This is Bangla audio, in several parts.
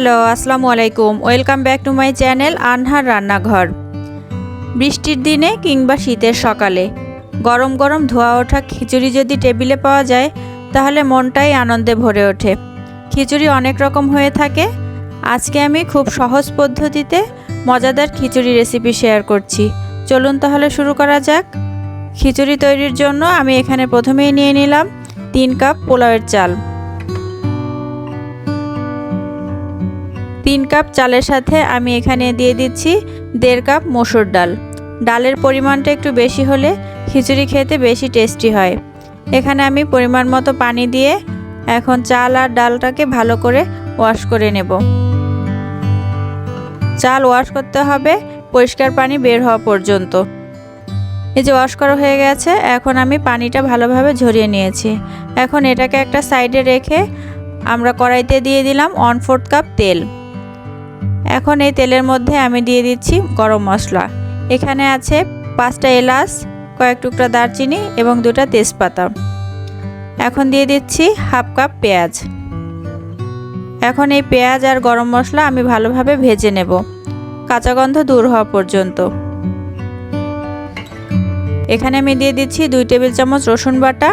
হ্যালো, আসসালামু আলাইকুম। Welcome back to my channel Anhar Rannaghar. বৃষ্টির দিনে কিংবা শীতের সকালে গরম গরম ধোয়া ওঠা খিচুড়ি যদি টেবিলে পাওয়া যায়, তাহলে মনটাই আনন্দে ভরে ওঠে। খিচুড়ি অনেক রকম হয়ে থাকে। আজকে আমি খুব সহজ পদ্ধতিতে মজাদার খিচুড়ি রেসিপি শেয়ার করছি। চলুন তাহলে শুরু করা যাক। খিচুড়ি তৈরির জন্য আমি এখানে প্রথমেই নিয়ে নিলাম তিন কাপ পোলাওয়ের চাল। তিন কাপ চালের সাথে আমি এখানে দিয়ে দিচ্ছি দেড় কাপ মসুর ডাল। ডালের পরিমাণটা একটু বেশি হলে খিচুড়ি খেতে বেশি টেস্টি হয়। এখানে আমি পরিমাণ মতো পানি দিয়ে এখন চাল আর ডালটাকে ভালো করে ওয়াশ করে নেব। চাল ওয়াশ করতে হবে, পরিষ্কার পানি বের হওয়া পর্যন্ত। এই যে ওয়াশ করা হয়ে গেছে, এখন আমি পানিটা ভালোভাবে ঝরিয়ে নিয়েছি। এখন এটাকে একটা সাইডে রেখে আমরা কড়াইতে দিয়ে দিলাম ওয়ান ফোর্থ কাপ তেল। এখন এই তেলের মধ্যে আমি দিয়ে দিচ্ছি গরম মশলা। এখানে আছে পাঁচটা এলাচ, কয়েক টুকরা দারচিনি এবং দুটা তেজপাতা। এখন দিয়ে দিচ্ছি হাফ কাপ পেঁয়াজ। এখন এই পেঁয়াজ আর গরম মশলা আমি ভালোভাবে ভেজে নেব। কাঁচা গন্ধ দূর হওয়া পর্যন্ত। এখানে আমি দিয়ে দিচ্ছি দুই টেবিল চামচ রসুন বাটা,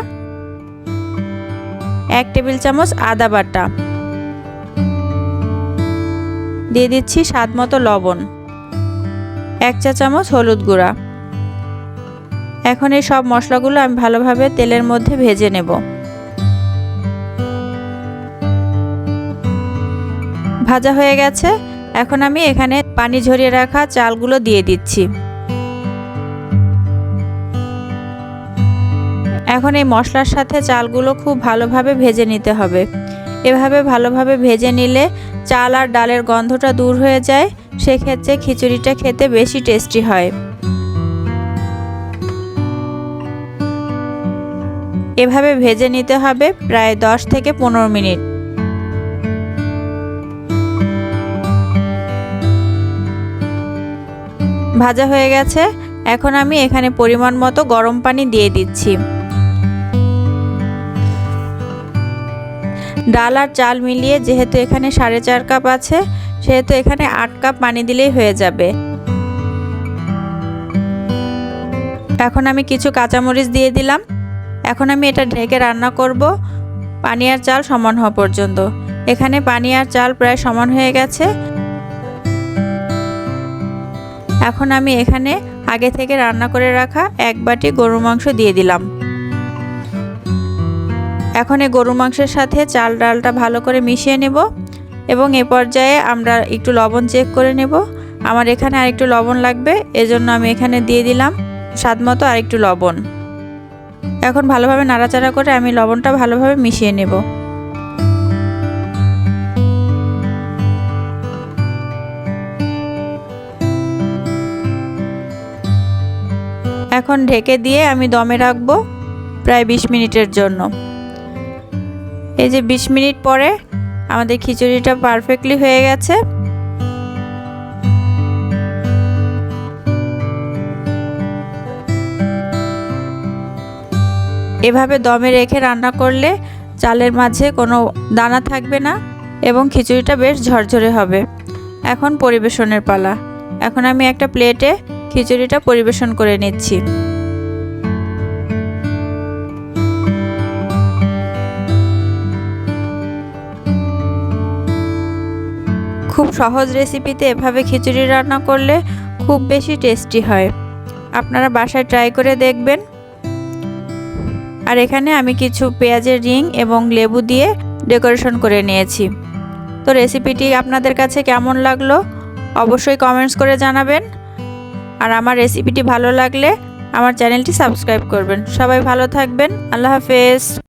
এক টেবিল চামচ আদা বাটা। দিয়ে দিচ্ছি স্বাদ মতো লবণ। এক চা চামচ হলুদ গুঁড়া। এখন এই সব মশলাগুলো আমি ভালোভাবে তেলের মধ্যে ভেজে নেব। ভাজা হয়ে গেছে। এখন আমি এখানে পানি ঝরিয়ে রাখা চালগুলো দিয়ে দিচ্ছি। এখন এই মশলার সাথে চালগুলো খুব ভালোভাবে ভেজে নিতে হবে। এভাবে ভালোভাবে ভেজে নিলে চাল আর ডালের গন্ধটা দূর হয়ে যায়, সেক্ষেত্রে খিচুড়িটা খেতে বেশি টেস্টি হয়। এভাবে ভেজে নিতে হবে প্রায় 10 থেকে পনেরো মিনিট। ভাজা হয়ে গেছে, এখন আমি এখানে পরিমাণ মতো গরম পানি দিয়ে দিচ্ছি। ডাল আর চাল মিলিয়ে যেহেতু এখানে সাড়ে চার কাপ আছে, সেহেতু এখানে আট কাপ পানি দিলেই হয়ে যাবে। এখন আমি কিছু কাঁচামরিচ দিয়ে দিলাম। এখন আমি এটা ঢেকে রান্না করব। পানি আর চাল সমান হওয়া পর্যন্ত। এখানে পানি আর চাল প্রায় সমান হয়ে গেছে। এখন আমি এখানে আগে থেকে রান্না করে রাখা এক বাটি গরুর মাংস দিয়ে দিলাম। এখন এই গরু মাংসের সাথে চাল ডালটা ভালো করে মিশিয়ে নেব এবং এ পর্যায়ে আমরা একটু লবণ চেক করে নেব। আমার এখানে আর একটু লবণ লাগবে, এজন্য আমি এখানে দিয়ে দিলাম স্বাদ মতো আরেকটু লবণ। এখন ভালোভাবে নাড়াচাড়া করে আমি লবণটা ভালোভাবে মিশিয়ে নেব। এখন ঢেকে দিয়ে আমি দমে রাখব প্রায় বিশ মিনিটের জন্য। এই যে ২০ মিনিট পরে আমাদের খিচুড়িটা পারফেক্টলি হয়ে গেছে। এভাবে দমে রেখে রান্না করলে চালের মাঝে কোনো দানা থাকবে না এবং খিচুড়িটা বেশ ঝরঝরে হবে। এখন পরিবেশনের পালা। এখন আমি একটা প্লেটে খিচুড়িটা পরিবেশন করে নিচ্ছি। খুব সহজ রেসিপিতে এভাবে খিচুড়ি রান্না করলে খুব বেশি টেস্টি হয়। আপনারা বাসায় ট্রাই করে দেখবেন। আর এখানে আমি কিছু পেঁয়াজের রিং এবং লেবু দিয়ে ডেকোরেশন করে নিয়েছি। তো রেসিপিটি আপনাদের কাছে কেমন লাগল? অবশ্যই কমেন্টস করে জানাবেন। আর আমার রেসিপিটি ভালো লাগলে আমার চ্যানেলটি সাবস্ক্রাইব করবেন। সবাই ভালো থাকবেন। আল্লাহ হাফেজ।